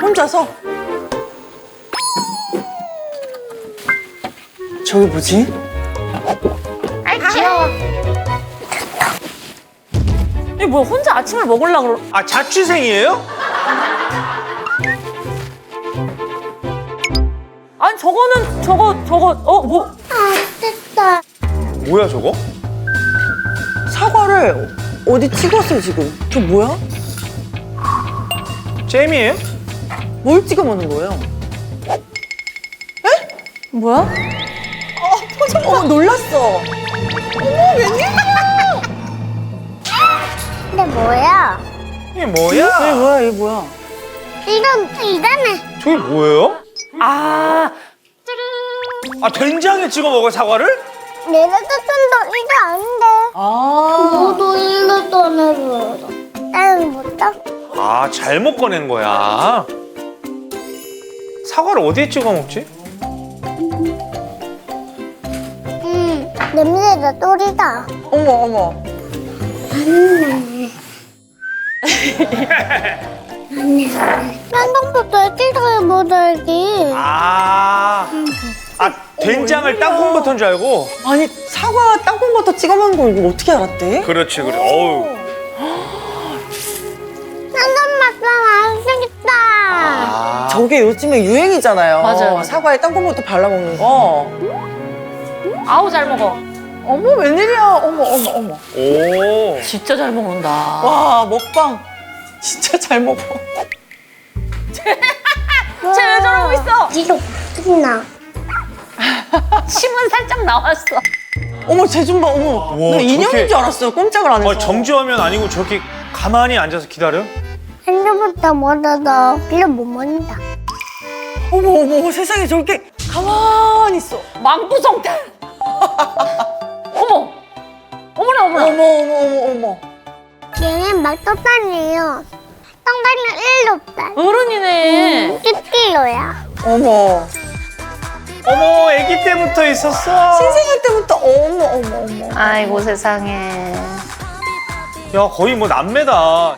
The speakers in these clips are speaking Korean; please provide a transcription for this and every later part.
혼자서? 저기 뭐지? 아이 귀여워. 이 뭐야 혼자 아침을 먹으려고 그러... 아 자취생이에요? 아니 저거는 저거 저거 어 뭐? 아, 됐다. 뭐야 저거? 사과를 어디 찍었어요 지금? 저 뭐야? 잼이에요? 뭘 찍어 먹는 거예요? 뭐야? 어 놀랐어. 근데 뭐야? 이게 이게 뭐야? 뭐야 이게 뭐야? 이건 이거네. 저게 뭐예요? 아 아 된장에 찍어 먹어 사과를? 내가 떴던도 이거 아닌데. 아 너도 일로 떠내버려. 못 떠. 아 잘못 꺼낸 거야. 사과를 어디에 찍어 먹지? 음, 냄새가 또리다. 어머 어머. 딴동부터 찌르게 묻어야지. 아, 아 된장을 땅콩버터인 줄 알고? 아니 사과 땅콩버터 찍어 먹는 거 이거 어떻게 알았대? 그렇지 그래. 어우. 저게 요즘에 유행이잖아요. 맞아요. 사과에 땅콩버터 발라 먹는 거. 아우 잘 먹어. 어머 웬일이야? 어머 어머 어머. 오. 진짜 잘 먹는다. 와 먹방 진짜 잘 먹어. 쟤 왜 저러고 있어? 니도 끝나. 침은 살짝 나왔어. 어머 쟤 좀 봐. 어머. 우와, 나 인형인 저렇게- 줄 알았어요. 꼼짝을 안 해서. 아, 정지화면 아니고 저렇게 가만히 앉아서 기다려? 한주부터 먹어도 빌려 못 먹는다. 어머 어머 세상에 저렇게 가만히 있어. 망부성태. 어머. 어머나 어머나. 어머 어머 어머 어머. 얘는 막 떡다니에요. 떡다니는 일도 없다. 어른이네. 10kg야. 어머. 어머, 아기 때부터 있었어. 신생할 때부터 어머 어머 어머. 아이고 세상에. 야, 거의 뭐 남매다.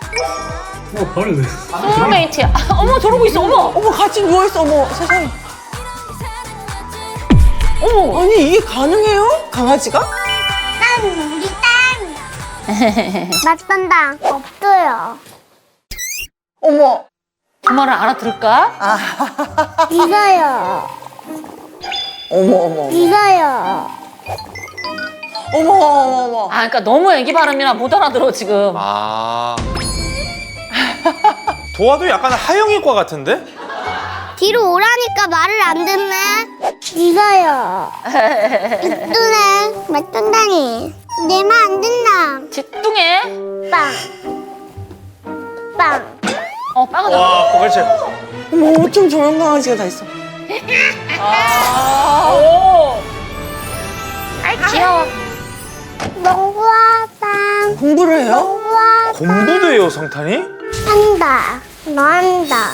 소울메이트야. 어머 저러고 있어. 어머. 어머 같이 누워 있어. 어머 세상에. 어머. 아니 이게 가능해요? 강아지가? 난 우리 딸. 맞던다. 없어요. 어머. 그 말을 알아들을까? 이거요. 어머 어머 이거요. 어머 어머 어머. 아 그러니까 너무 애기 발음이라 못 알아들어 지금. 아. 도화도 약간 하영이과 같은데? 뒤로 오라니까 말을 안 듣네. 이거요. 이쁘네. 맞던다니. 내 말 안 듣나. 뒷둥에. 빵. 빵. 어 빵은 와, 그렇지. 어머 어쩜 저런 강아지가 다 있어. 오. 아이 귀여워. 농구와 빵. 공부를 해요? 농구와 공부도 해요, 성탄이? 한다. 너 한다.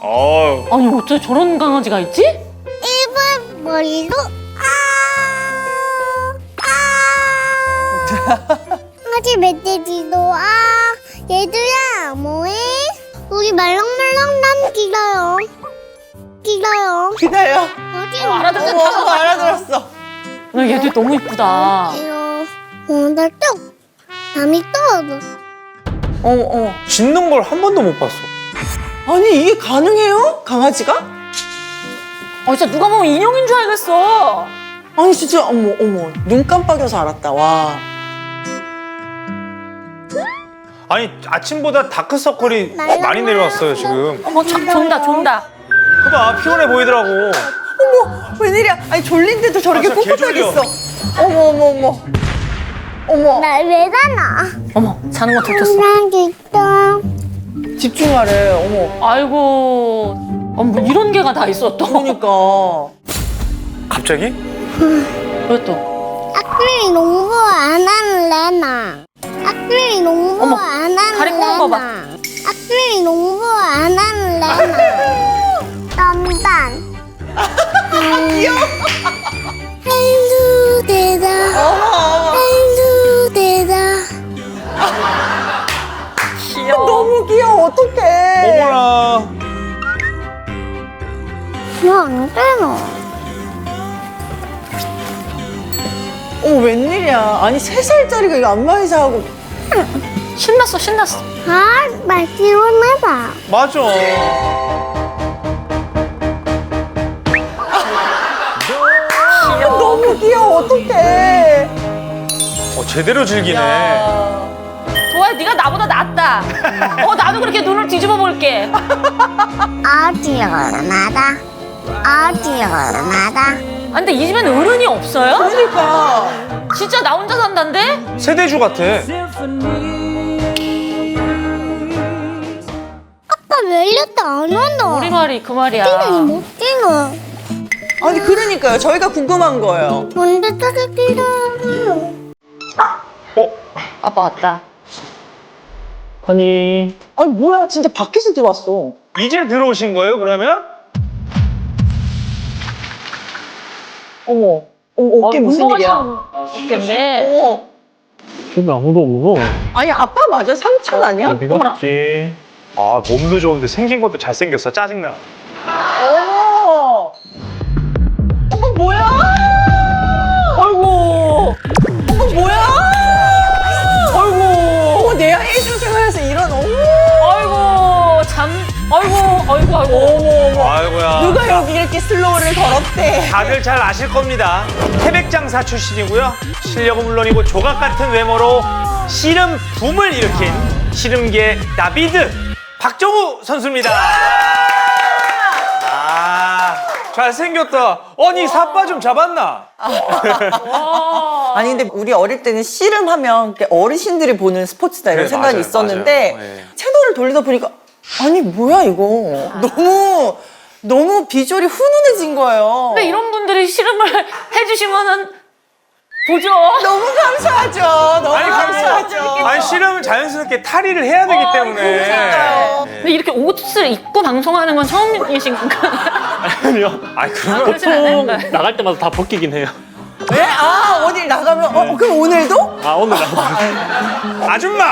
어우. 아니 어째 저런 강아지가 있지? 일본 머리로 아. 아. 아직 멧돼지도 아. 얘들아 뭐해? 우리 말랑말랑 남 길어요. 길어요. 기다려. 어디 어, 알아듣는 어머 단어. 알아들었어. 나 얘들 너무 이쁘다. 이거 오늘 뚝 남이 떨어져. 어 머 어머. 짖는 걸 한 번도 못 봤어. 아니 이게 가능해요? 강아지가? 아 진짜 누가 보면 인형인 줄 알겠어. 아니 진짜 어머 어머 눈 깜빡여서 알았다 와. 아니, 아침보다 다크서클이 말랑말랑. 많이 내려왔어요, 지금. 어머 저, 존다 존다. 그봐, 피곤해 보이더라고. 어머 웬일이야? 아니 졸린데도 저렇게 아, 진짜 꿋꿋하게 개졸려. 있어. 어머 어머 어머. 어머 날 왜 가나? 어머 자는 거 들켰어. 집중하래. 어머. 아이고. 어, 뭐 이런 개가 다 또. 그러니까. 갑자기? 왜 또? 악플이 농구 안 하는 레나. 악플이 농구 어머, 안 하는 다리 봐. 레나. 악플이 농구 안 하는 레나. 어머나. 너안 되나? 어머 웬일이야. 아니 세 살짜리가 이거 안마의자 하고 신났어 신났어. 아, 말지원해봐. 맞아. 너무 귀여워 어떡해. 어, 제대로 즐기네. 도아야 네가 나보다 낫다. 어 나도 그렇게 눈을 뒤집어 볼게. 어디로 나다? 어디로 나다? 아 근데 이 집엔 어른이 없어요? 그러니까 진짜 나 혼자 산다는데? 세대주 같아. 아빠 왜 이렇게 안 온다? 우리 말이 그 말이야. 뛰는 못 뛰는. 아니 그러니까요. 저희가 궁금한 거예요. 뭔데 뛰는? 어? 아빠 왔다. 아니 아니 뭐야 진짜 밖에서 들어왔어. 이제 들어오신 거예요, 그러면? 어머. 어머 어깨 무슨 일이야? 어깨인데. 어머. 집에 아무도 없어 아니 아빠 맞아 삼촌 아니야? 어디 갔지? 아, 몸도 좋은데 생긴 것도 잘생겼어. 짜증나. 어머. 어머 뭐야? 아이고. 어머 뭐야? 아이고 아이고 아이고. 어머 어머. 아이고야. 누가 여기 이렇게 슬로우를 걸었대? 다들 잘 아실 겁니다. 태백장사 출신이고요. 실력은 물론이고 조각 같은 외모로 씨름 붐을 일으킨 씨름계 나비드 박정우 선수입니다. 아, 잘생겼다. 아니, 삿바 좀 잡았나? 아니 근데 우리 어릴 때는 씨름하면 이렇게 어르신들이 보는 스포츠다 이런 네, 생각이 맞아요, 있었는데 맞아요. 네. 채널을 돌리다 보니까 아니 뭐야 이거 너무 너무 비주얼이 훈훈해진 거예요. 근데 이런 분들이 씨름을 해주시면은 보죠. 너무 감사하죠. 너무 아니, 감사하죠. 아니, 씨름은 자연스럽게 탈의를 해야 되기 때문에. 그러니까요. 근데 이렇게 옷을 입고 방송하는 건 처음이신 건가요? 아니요 아니, 그러면 그러진 보통 않아요. 나갈 때마다 다 벗기긴 해요 왜? 아 어딜 나가면 어 그럼 오늘도? 아 오늘 나가 아줌마!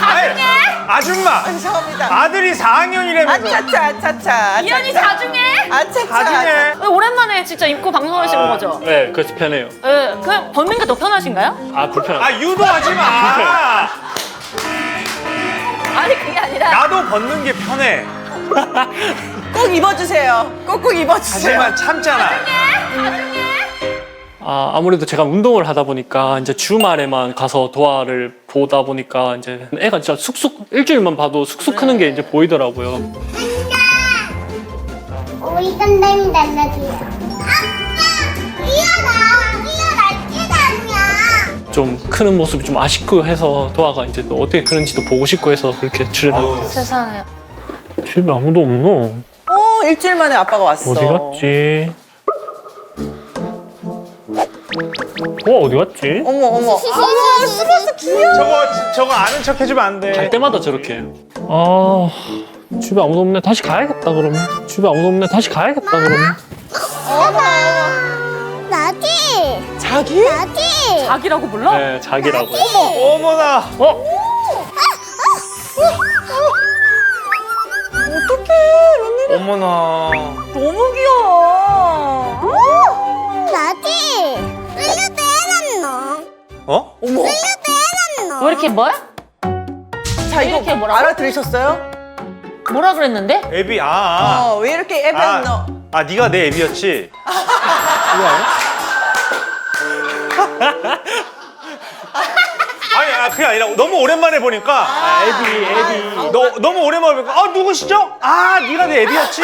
아니, 아줌마! 죄송합니다. 아들이 4학년이라면서. 아차차 아차차. 이현이 자중해. 아차차. 자중해. 오랜만에 진짜 입고 방송하시는 거죠? 네 그래서 편해요 네, 그냥 벗는 게더 편하신가요? 아 불편하다 아, 유도하지 마! 아니 그게 아니라 나도 벗는 게 편해. 꼭 입어주세요. 꼭꼭 입어주세요. 하지만 참잖아. 아 아무래도 제가 운동을 하다 보니까 이제 주말에만 가서 도화를 보다 보니까 이제 애가 진짜 쑥쑥 일주일만 봐도 쑥쑥 크는 게 이제 보이더라고요 우리 선생님 달라줘요. 아빠! 이어나! 이어날 뛰다냐! 좀 크는 모습이 좀 아쉽고 해서 도화가 이제 또 어떻게 크는지도 보고 싶고 해서 그렇게 출연하고 세상에 집에 아무도 없노 어 일주일 만에 아빠가 왔어. 어디 갔지? 어 어디 갔지? 어머 어머. 어머 숨어서 귀여워. 저거, 저거 아는 척 해주면 안 돼. 갈 때마다 저렇게 해요. 아 집에 아무도 없네. 다시 가야겠다 그러면. 집에 아무도 없네. 다시 가야겠다 그러면. 나지! 자기? 나지! 자기라고 불러? 네 자기라고. 어머나. 어? 어떡해 웬일이야. 어머나. 너무 귀여워. 나지! 어? 어머. 해놨노? 왜 이렇게 뭐야? 자 이거 이렇게 뭐라고? 알아들으셨어요? 뭐라 그랬는데? 애비, 아, 아. 어 왜 이렇게 아, 넣어? 아, 네가 내 애비였지? 아니, 아, 그게 아니라 너무 오랜만에 보니까 아, 애비 애비. 너, 너무 오랜만에 보니까 아, 누구시죠? 아, 네가 내 애비였지?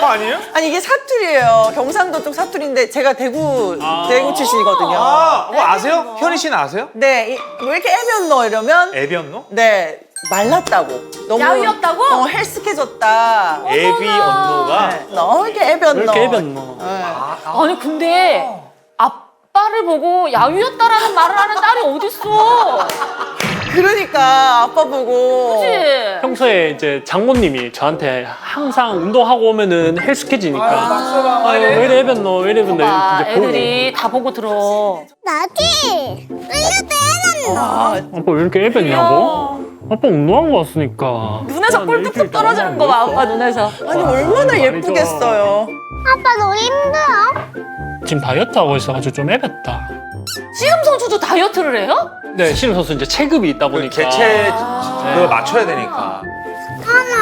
어, 아니에요? 아니 이게 사투리예요. 경상도 쪽 사투리인데 제가 대구 아. 대구 출신이거든요. 아, 뭐 아세요? 현희 씨는 아세요? 네, 이- 왜 이렇게 애면 넣어 이러면 애비였노? 네 말랐다고. 너무 야위었다고? 어, 헬스케졌다. 애비 언노가 네, 너무 이렇게 애변 왜 넣어. 이렇게 애변노? 네. 아니 근데 아빠를 보고 야위였다라는 말을 하는 딸이 어딨어? 그러니까 아빠 보고. 그치? 평소에 이제 장모님이 저한테 항상 운동하고 오면은 헬스케지니까. 아, 왜 이래 애변노? 왜 이래? 봐, 보고. 애들이 다 보고 들어. 나지! 끌려도 해놨노? 아, 아빠 왜 이렇게 애변냐고? 아빠 운동한 거 왔으니까. 눈에서 꿀 뚝뚝 떨어지는 거 봐, 아빠 눈에서. 아니 얼마나 예쁘겠어요. 아빠 너 힘들어? 지금 다이어트 하고 있어가지고 좀 애렸다. 씨름 선수도 다이어트를 해요? 네, 신우 선수 이제 체급이 있다 그 보니까. 개체 그거 맞춰야 되니까. 하나?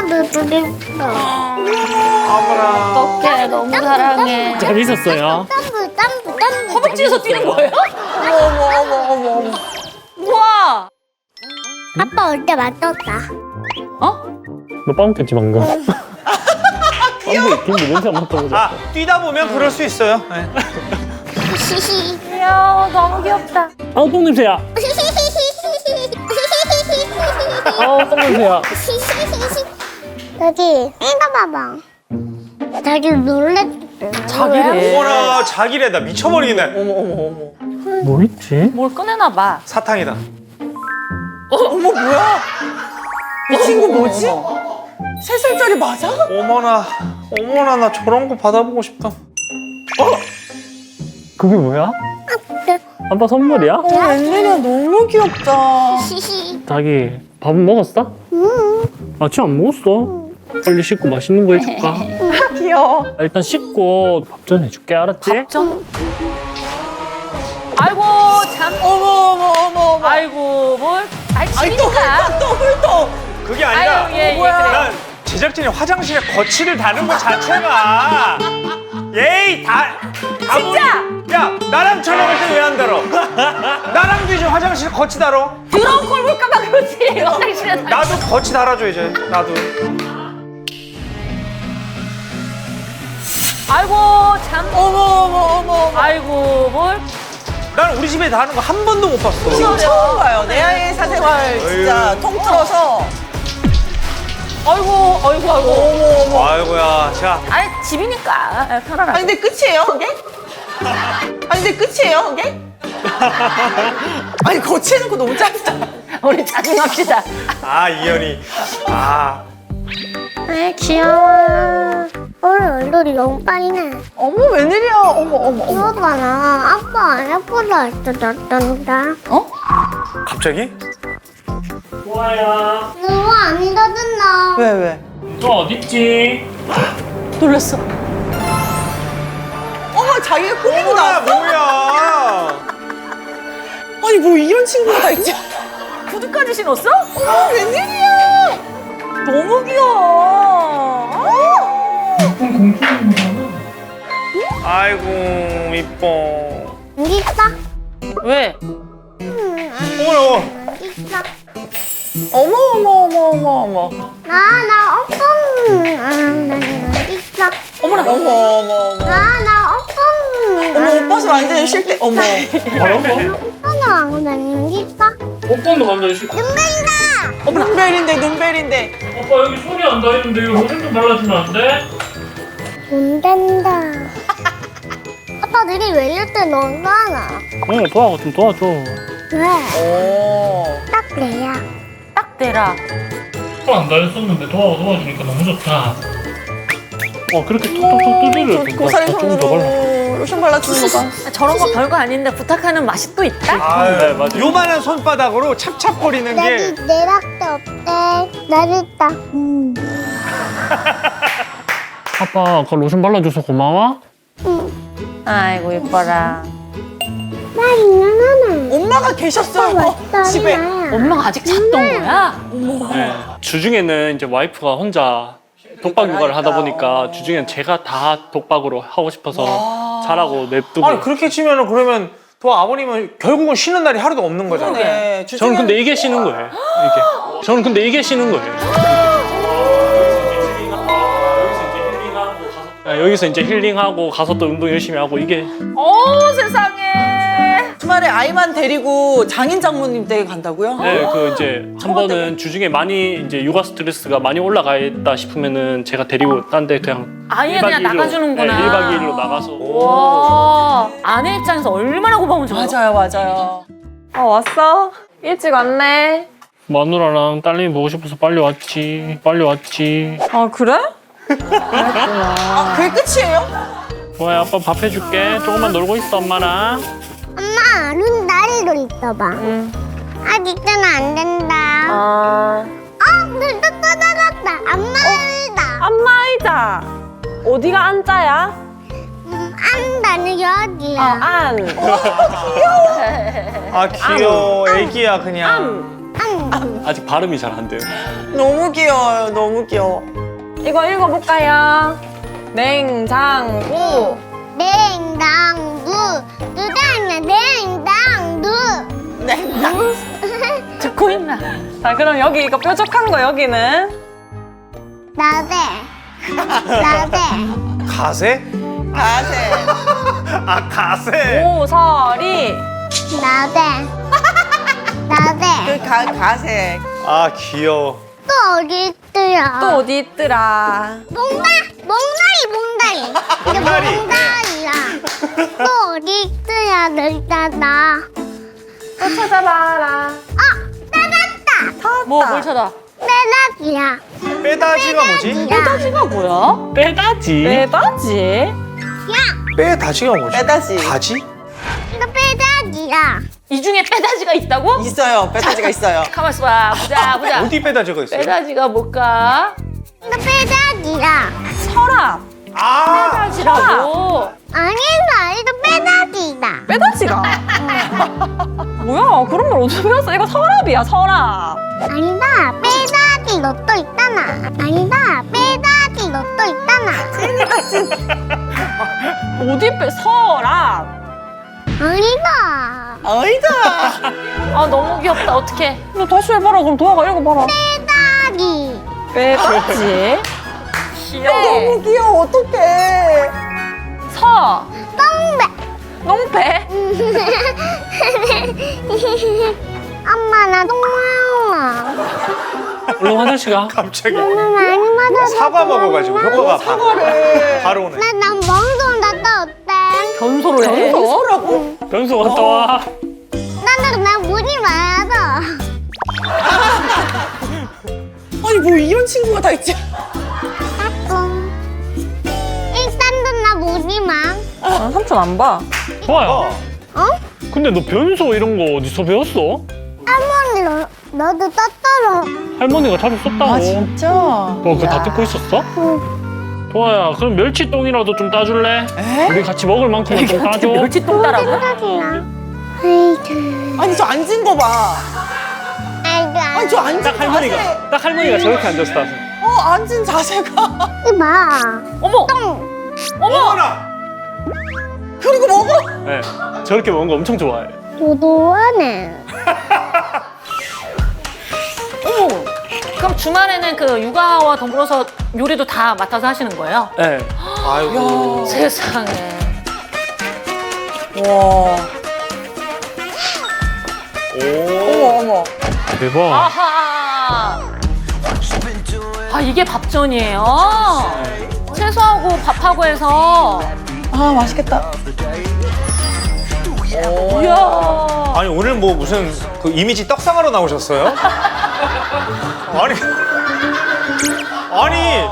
아무나. 어떡해, 너무 사랑해. 재밌었어요. 땀불 땀불 땀불 허벅지에서 뛰는 거예요? 어머 어머 어머 어머. 우와! 아빠 올 때 맞췄다 어? 너 빵했지 방금. 빵도 김도 냄새 안 맡아보자. 아 뛰다 보면 그럴 수 있어요. 네. 귀여워, 너무 귀엽다. 아우 똥 냄새야. 아우 똥 냄새야. 여기 이거 봐봐 자기 놀랬대 자기래. 어머나 자기래다 미쳐버리겠네. 어머 어머 어머. 뭐 있지? 뭘 꺼내나 봐. 사탕이다. 어머 뭐야? 이 친구 뭐지? 세 살짜리 맞아? 어머나 어머나 나 저런 거 받아보고 싶다. 그게 뭐야? 아빠 선물이야? 어 웬일이야 너무 귀엽다. 자기 밥은 먹었어? 음. 아침 안 먹었어. 빨리 씻고 맛있는 거 해줄까? 귀여워. 아, 일단 씻고 밥전 해줄게 알았지? 좀. 아이고, 참. 어머 어머 어머 어머. 아이고, 뭘. 아이, 또 집이니까. 훑어 또 훑어. 그게 아니라 아유, 예, 예, 뭐야. 그래. 난 제작진이 화장실에 거치를 다는 것 자체가 예이 다 진짜! 야 화장실 거치 달어. 드럼 콜 볼까봐 그렇지. 화장실에 다. 나도 거치 달아줘 이제 나도. 아이고, 참. 어머 어머 어머 어머. 아이고, 뭘. 난 우리 집에 다 하는 거 한 번도 못 봤어. 지금 처음 봐요. 내 아이의 사생활 진짜. 통틀어서. 아이고, 아이고, 아이고. 어머 어머. 아이고야 자 아니, 집이니까. 아니 편안하게. 근데 끝이에요 그게? 아니 근데 끝이에요 그게? 아니 거치해놓고 너무 짧다. 우리 자중합시다. 아 이현이 아 아 귀여워 오늘 얼굴이 너무 빠이네 어머 웬일이야. 어머 어머 어머. 이거 봐라 아빠 안 예쁘다 했었던데 어? 갑자기? 좋아야. 누구 안 잊어준다 왜 왜? 너 어딨지? 놀랐어. 어머 자기가 꾸미고 뭐야 나왔어? 뭐야? 아니 뭐 이런 친구가 있지? 구두까지 신었어? 어머 웬일이야? 너무 귀여워. 어? 아이고 이뻐. 여기 있어 왜? 어머 여기 있어 어머 어머 어머 어머 어머. 나나 엄청 아, 여기 있어 어머나. 어머 어머 어머. 나나 엄청 어머 오빠서 완전히 쉴때 어머. 뭐라 고? 엄청 왕자님 여기 있어 오빠도 완전 싫고. 눈벨인데 눈벨인데. 오빠 여기 손이 안 닿이는데 이거 로션 좀 발라주면 안 돼? 못 된다 아빠 들이 왜 이럴 때 너무 하나 어, 도와가 좀 도와줘. 왜? 오. 딱 내야 딱 대라. 손안 닿였었는데 도와가 도와주니까 너무 좋다. 어, 그렇게 톡톡톡 두드려. 고사리. 손으로 로션 발라주는 거 봐. 저런 거 별거 아닌데 부탁하는 맛이 또 있다? 아유, 네, 맞아요. 요만한 손바닥으로 찹찹거리는 게 내락대 없대 내렸다 음. 아빠, 그 로션 발라줘서 고마워? 아이고, 이뻐라. 나 있는 엄마가 계셨어요 하나 집에. 엄마가 아직 잤던 거야? 네. 주중에는 이제 와이프가 혼자 독박 육아를 하다 보니까 주중엔 제가 다 독박으로 하고 싶어서 잘하고 냅두고. 아니 그렇게 치면은 그러면 또 아버님은 결국은 쉬는 날이 하루도 없는 거잖아요. 네. 저는 근데 이게 쉬는 거예요. 이게. 저는 근데 이게 쉬는 거예요. 아, 여기서 이제 힐링하고 가서 또 운동 열심히 하고 이게 어, 세상에. 주말에 아이만 데리고 장인 장모님 댁에 간다고요? 네, 그 이제 한 번은 주중에 많이 이제 육아 스트레스가 많이 올라가 있다 싶으면은 제가 데리고 딴 데 그냥 아예 1박 그냥 2일로, 나가주는구나. 네, 1박 2일로 나가서 와, 아내 입장에서 얼마나 고마운 줄 알아? 맞아요 맞아요. 어, 왔어? 일찍 왔네. 마누라랑 딸님이 보고 싶어서 빨리 왔지. 빨리 왔지. 어, 그래? 아 그게 끝이에요? 좋아요, 아빠 밥 해줄게. 조금만 놀고 있어, 엄마랑. 엄마 눈 다리로 있어봐 응. 아직은 안 된다 아, 어, 눈도 떠나갔다. 안 말다. 안마 의자. 어디가 안자야? 음, 안다는 여기야. 아, 안. 아 귀여워 애기야 그냥 안. 아직 발음이 잘 안 돼요. 너무 귀여워요. 너무 귀여워. 이거 읽어볼까요? 냉장고. 냉장고. 누 다냐, 냉장고. 듣고 있나? 자, 그럼 여기 이거 뾰족한 거 여기는? 나대. 나대. 가세? 가세. 아 가세 모서리. 나대. 나대. 그 가, 가세. 아 귀여워 또 어디 있더라? 또 어디 있더라? 몽다, 몽다리, 몽다리. 이게 몽다리. 몽다리야. 또 어디 있더라, 늘다다. 또 찾아봐라. 어, 찾았다. 뭐, 뭘 찾아? 빼다기야. 빼다지가 뭐지? 빼다지가 뭐야? 빼다지. 빼다지? 야, 빼다지가 뭐지? 빼다지. 다지? 이거 빼다기야. 이 중에 빼다지가 있다고? 있어요. 빼다지가 있어요. 가만 있어봐. 보자, 보자. 어디 빼다지가 있어요? 빼다지가 뭘까? 이거 빼다기야. 서랍. 아 빼다지라고. 아니다, 이거 빼다기다. 빼다지가. 뭐야? 그런 걸 어디서 배웠어? 이거 서랍이야, 서랍. 아니다, 빼다기 너또 있잖아. 아니다, 빼다기 너또 있잖아. 어디 빼? 서랍. 아니다, 어이다. 아, 너무 귀엽다. 어떡해. 너 다시 해봐라. 그럼 도화가 읽어봐라. 빼다기. 빼다지. 너무 귀여워. 어떡해. 서. 똥배. 농패. 엄마, 나 똥마마. 얼른 화장실 가. 갑자기 너무 많이 맞아서. 사과 먹어가지고 효과가 바, 사과를. 바로 오네 나, 난 멍동 났다 어때? 변소를 해. 변소라고? 변소 갔다 와. 뭐 이런 친구가 다 있지? 응. 일단은 나 문이 많. 아, 삼촌 안 봐. 좋아요. 어. 어? 근데 너 변소 이런 거 어디서 배웠어? 할머니 너, 너도 떴더라. 할머니가 자주 썼다고. 아 진짜? 너 그거 다 듣고 있었어? 도아야, 그럼 멸치똥이라도 좀 따줄래? 에? 우리 같이 먹을 만큼은 좀 따줘. 멸치 똥 따라고? 생각이 나. 아이고. 아니 저 앉은 거 봐. 아니 저 앉은 딱 자세. 할머니가, 딱 할머니가 저렇게 앉았어. 어 앉은 자세가. 이봐. 어머! 똥. 어머나 그리고 먹어. 네, 저렇게 먹는 거 엄청 좋아해. 도도하네. 어머! 그럼 주말에는 그 육아와 더불어서 요리도 다 맡아서 하시는 거예요? 네. 아이고 세상에. 와. 오 어머 어머. 대박. 아하! 아, 이게 밥전이에요? 채소하고 밥하고 해서. 아 맛있겠다. 이야. 아니 오늘 뭐 무슨 그 이미지 떡상하러 나오셨어요? 아니 아니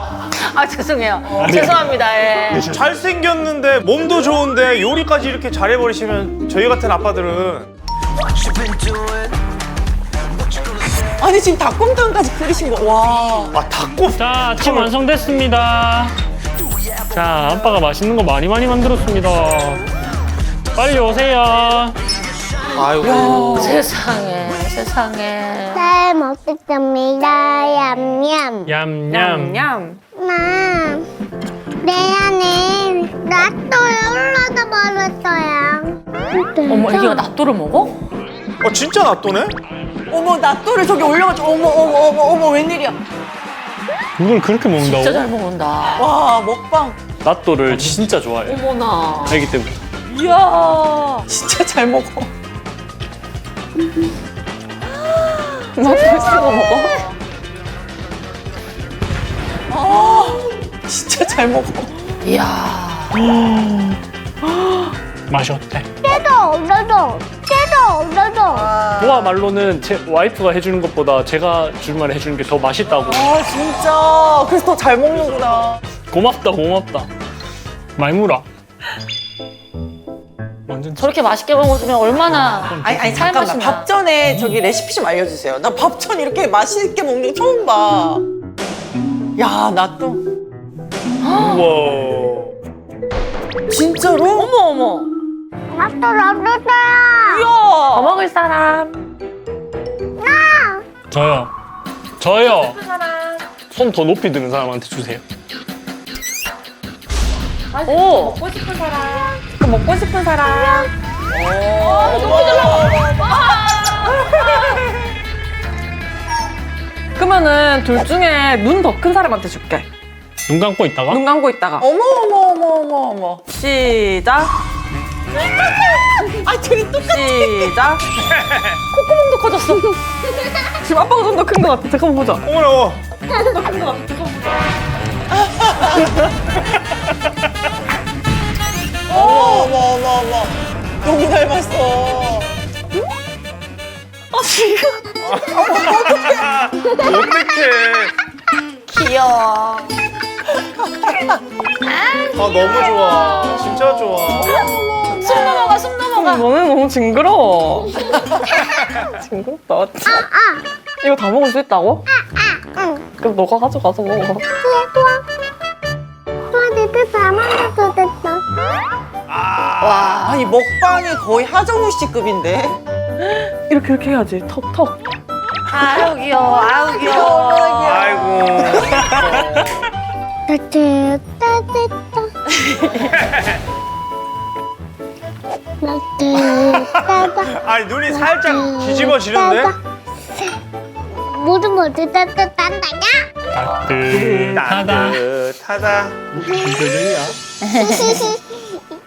아, 죄송해요. 죄송합니다. 예. 잘생겼는데 몸도 좋은데 요리까지 이렇게 잘해버리시면 저희 같은 아빠들은 아니 지금 닭곰탕까지 끓이신 거. 와. 아 닭고 자, 아침 완성됐습니다. 자, 아빠가 맛있는 거 많이 많이 만들었습니다. 빨리 오세요. 아이고 세상에, 세상에. 잘 먹겠습니다. 얌얌. 얌얌. 냠. 나, 내 안에 낫또에 올라가 버렸어요. 어머, 애기가 낫또를 먹어? 어 진짜 낫또네? 어머 낫또를 저기 올려가지고 어머 어머 어머 어머 웬일이야. 이걸 그렇게 먹는다고? 진짜 잘 먹는다. 와 먹방 낫또를 진짜 좋아해. 어머나. 애기 때문에. 이야. 진짜 잘 먹어. 너 벌써 먹어? 아 진짜 잘 먹어. 이야. 맛이 어때? 깨도 너도 깨도 너도 도아 말로는 제 와이프가 해주는 것보다 제가 주말 해주는 게 더 맛있다고. 아 진짜 그래서 더 잘 먹는구나. 고맙다, 고맙다. 말무라. 완전 저렇게 맛있게 먹어주면 얼마나 아니, 아니 잠깐만 살맛이 나. 밥 전에 저기 레시피 좀 알려주세요. 나 밥 전 이렇게 맛있게 먹는 거 처음 봐. 야, 나 또 우와. 진짜로? 어머 어머. 나도 나도 더 먹을 사람. 저요. 저요. 손더 높이 드는 사람한테 주세요. 오. 먹고 싶은 사람. 그 먹고 싶은 사람. 그러면은 둘 중에 눈 더 큰 사람한테 줄게. 눈 감고 있다가 눈 감고 있다가. 어머 어머 어머 어머 어머. 시작. 아, 둘이 똑같아. 시작. 콧구멍도 커졌어. 지금 아빠가 좀 더 큰 것 같아. 잠깐만 보자. 어머나. 어머. 어머 어머 어머 어머. 너무 닮았어. 어떡해. 귀여워. 아, 너무 좋아. 진짜 좋아. 숨 넘어가 숨 넘어가. 너는 너무 징그러워. 징그럽다. 이거 다 먹을 수 있다고? 그럼 너가 가져가서 먹어. 와, 내가 다 만들어서 됐다. 와, 아니 먹방이 거의 하정우 씨급인데. 이렇게 이렇게 해야지. 턱 턱. 아유 귀여워. 아유 귀여워. 아이고. 나 됐다, 됐다. 아니, 눈이 살짝 뒤집어지는데? 모두 모두 따뜻한다냐? 따뜻하다. 따뜻하다. 이거야.